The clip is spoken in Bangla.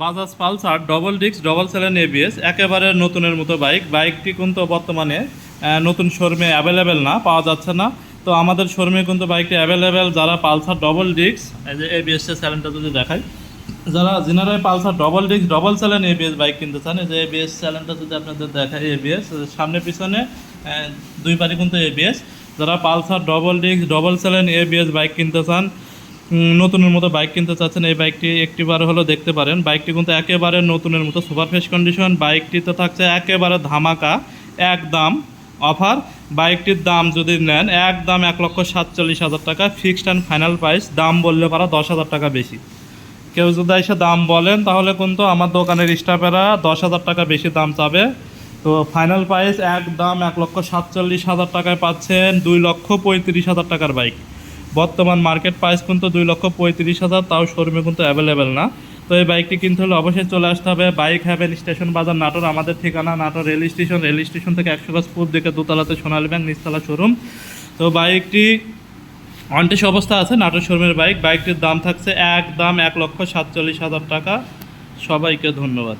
Bajaj Pulsar double disc double সেলেন ABS একেবারে নতুনের মতো বাইক বাইকটি কিন্তু বর্তমানে নতুন শোরুমে অ্যাভেলেবেল না, পাওয়া যাচ্ছে না। তো আমাদের শোরুমে কিন্তু বাইকটি অ্যাভেলেবেল যারা পালসার ডবল ডিস্ক এই যে এবিএস এর স্যালেনটা যদি দেখাই, যারা general Pulsar double disc double স্যালেন ABS bike কিনতে চান যে এবিএস স্যালেনটা যদি আপনাদের দেখাই এবিএস সামনে পিছনে দুই পারে কিন্তু এবিএস যারা পালসার ডবল ডিস্ক ডবল স্যালেন এবিএস বাইক কিনতে চান নতুনের মতো বাইক কিনতে চাচ্ছেন, এই বাইকটি একটিবার হলো দেখতে পারেন। বাইকটি কিন্তু একেবারে নতুনের মতো সুপার ফ্রেশ কন্ডিশন বাইকটি তো থাকছে একেবারে ধামাকা, একদম অফার বাইকটির দাম যদি নেন, একদম এক লক্ষ সাতচল্লিশ হাজার টাকা ফিক্সড অ্যান্ড ফাইনাল প্রাইস দাম বললে পারা দশ হাজার টাকা বেশি। কেউ যদি এসে দাম বলেন, তাহলে কিন্তু আমার দোকানের স্টাফেরা দশ হাজার টাকা বেশি দাম চাবে। তো ফাইনাল প্রাইস একদম এক লক্ষ সাতচল্লিশ হাজার টাকায় পাচ্ছেন, দুই লক্ষ পঁয়ত্রিশ হাজার টাকার বাইক বর্তমান মার্কেট প্রাইস কিন্তু দুই লক্ষ পঁয়ত্রিশ হাজার, তাও শোরুমে কিন্তু অ্যাভেলেবেল না। তো এই বাইকটি কিনতে হলে অবশ্যই চলে আসতে হবে। বাইক হ্যাভেন স্টেশন বাজার নাটোর, আমাদের ঠিকানা, Natore rail station rail station থেকে একশো গাছ পূর্ব দিকে দোতলাতে সোনালী ব্যাংক নিচতলা শোরুম তো বাইকটি অনটেস অবস্থা আছে, নাটোর শোরুমের বাইক বাইকটির দাম থাকছে এক দাম এক লক্ষ সাতচল্লিশ হাজার টাকা। সবাইকে ধন্যবাদ।